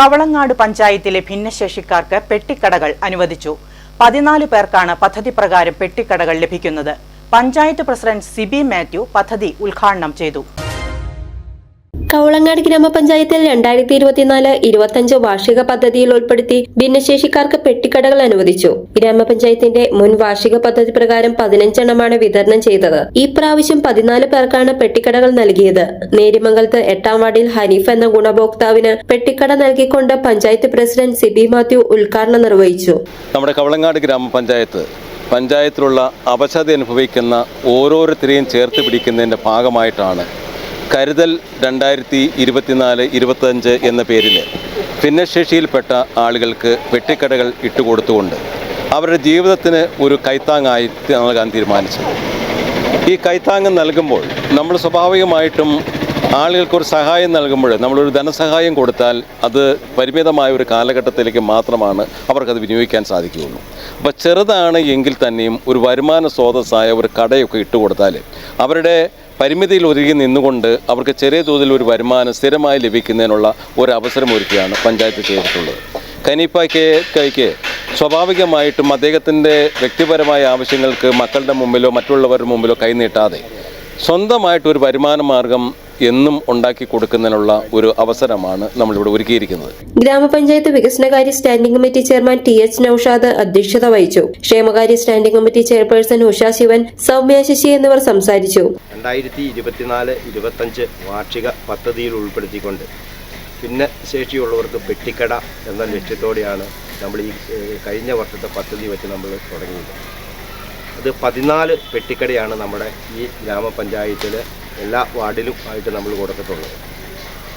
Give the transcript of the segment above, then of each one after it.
കവളങ്ങാട് പഞ്ചായത്തിലെ ഭിന്നശേഷിക്കാർക്ക് പെട്ടിക്കടകൾ അനുവദിച്ചു. പതിനാല് പേർക്കാണ് പദ്ധതി പ്രകാരം പെട്ടിക്കടകൾ ലഭിക്കുന്നത്. പഞ്ചായത്ത് പ്രസിഡന്റ് സിബി മാത്യു പദ്ധതി ഉദ്ഘാടനം ചെയ്തു. കവളങ്ങാട് ഗ്രാമപഞ്ചായത്തിൽ രണ്ടായിരത്തി ഇരുപത്തിനാല് ഇരുപത്തഞ്ച് വാർഷിക പദ്ധതിയിൽ ഉൾപ്പെടുത്തി ഭിന്നശേഷിക്കാർക്ക് പെട്ടിക്കടകൾ അനുവദിച്ചു. ഗ്രാമപഞ്ചായത്തിന്റെ മുൻ വാർഷിക പദ്ധതി പ്രകാരം പതിനഞ്ചെണ്ണമാണ് വിതരണം ചെയ്തത്. ഈ പ്രാവശ്യം പതിനാല് പേർക്കാണ് പെട്ടിക്കടകൾ നൽകിയത്. നേരിമംഗലത്ത് എട്ടാം വാർഡിൽ ഹനീഫ് എന്ന ഗുണഭോക്താവിന് പെട്ടിക്കട നൽകിക്കൊണ്ട് പഞ്ചായത്ത് പ്രസിഡന്റ് സിബി മാത്യു ഉദ്ഘാടനം നിർവഹിച്ചു. നമ്മുടെ കവളങ്ങാട് ഗ്രാമപഞ്ചായത്ത് പഞ്ചായത്തിലുള്ള അവശത അനുഭവിക്കുന്ന ഓരോരുത്തരെയും ചേർത്ത് പിടിക്കുന്നതിന്റെ ഭാഗമായിട്ടാണ് കരുതൽ രണ്ടായിരത്തി ഇരുപത്തിനാല് ഇരുപത്തഞ്ച് എന്ന പേരിൽ ഭിന്നശേഷിയിൽപ്പെട്ട ആളുകൾക്ക് വെട്ടിക്കടകൾ ഇട്ടുകൊടുത്തുകൊണ്ട് അവരുടെ ജീവിതത്തിന് ഒരു കൈത്താങ്ങായി നൽകാൻ തീരുമാനിച്ചു ഈ കൈത്താങ്ങ് നൽകുമ്പോൾ നമ്മൾ സ്വാഭാവികമായിട്ടും ആളുകൾക്കൊരു സഹായം നൽകുമ്പോൾ നമ്മളൊരു ധനസഹായം കൊടുത്താൽ അത് പരിമിതമായ ഒരു കാലഘട്ടത്തിലേക്ക് മാത്രമാണ് അവർക്കത് വിനിയോഗിക്കാൻ സാധിക്കുകയുള്ളൂ. അപ്പോൾ ചെറുതാണ് എങ്കിൽ തന്നെയും ഒരു വരുമാന സ്രോതസ്സായ ഒരു കടയൊക്കെ ഇട്ടുകൊടുത്താൽ അവരുടെ പരിമിതിയിൽ ഒരുങ്ങി നിന്നുകൊണ്ട് അവർക്ക് ചെറിയ തോതിൽ ഒരു വരുമാനം സ്ഥിരമായി ലഭിക്കുന്നതിനുള്ള ഒരു അവസരം ഒരുക്കുകയാണ് പഞ്ചായത്ത് ചെയ്തിട്ടുള്ളത്. കൈക്ക് സ്വാഭാവികമായിട്ടും അദ്ദേഹത്തിന്റെ വ്യക്തിപരമായ ആവശ്യങ്ങൾക്ക് മക്കളുടെ മുമ്പിലോ മറ്റുള്ളവരുടെ മുമ്പിലോ കൈനീട്ടാതെ സ്വന്തമായിട്ടൊരു വരുമാന മാർഗം എന്നും ഉണ്ടാക്കി കൊടുക്കുന്നതിനുള്ള ഒരു അവസരമാണ് നമ്മളിവിടെ ഒരുക്കിയിരിക്കുന്നത്. ഗ്രാമപഞ്ചായത്ത് വികസനകാര്യ standing committee chairman T H Naushad അധ്യക്ഷത വഹിച്ചു. ക്ഷേമകാര്യ standing committee chairperson Usha Sivan Soumya Sasi എന്നിവർ സംസാരിച്ചു. രണ്ടായിരത്തി ഇരുപത്തിനാല് ഇരുപത്തഞ്ച് വാർഷിക പദ്ധതിയിൽ ഉൾപ്പെടുത്തിക്കൊണ്ട് പിന്നെ ശേഷിയുള്ളവർക്ക് പെട്ടിക്കട എന്ന ലക്ഷ്യത്തോടെയാണ് നമ്മൾ ഈ കഴിഞ്ഞ വർഷത്തെ പദ്ധതി വെച്ച് നമ്മൾ തുടങ്ങിയത്. അത് പതിനാല് പെട്ടിക്കടയാണ് നമ്മുടെ ഈ ഗ്രാമപഞ്ചായത്തിൽ എല്ലാ വാർഡിലും ആയിട്ട് നമ്മൾ കൊടുത്തിട്ടുള്ളത്.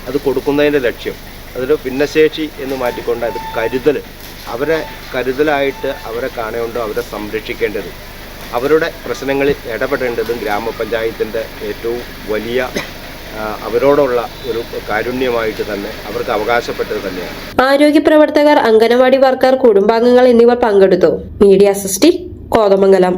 അത് കൊടുക്കുന്നതിന്റെ ലക്ഷ്യം. അതിൽ ഭിന്നശേഷി എന്ന് മാറ്റിക്കൊണ്ട് അത് കരുതൽ. അവരെ കരുതലായിട്ട് അവരെ കാണേണ്ടോ അവരെ സംരക്ഷിക്കേണ്ടതും അവരുടെ പ്രശ്നങ്ങളിൽ ഇടപെടേണ്ടതും ഗ്രാമപഞ്ചായത്തിന്റെ ഏറ്റവും വലിയ അവരോടുള്ള ഒരു കാരുണ്യമായിട്ട് തന്നെ അവർക്ക് അവകാശപ്പെട്ടത് തന്നെയാണ്. ആരോഗ്യ പ്രവർത്തകർ അംഗനവാടി വർക്കർ കുടുംബാംഗങ്ങൾ എന്നിവർ പങ്കെടുത്തു. മീഡിയ അസിസ്റ്റി കോതമംഗലം.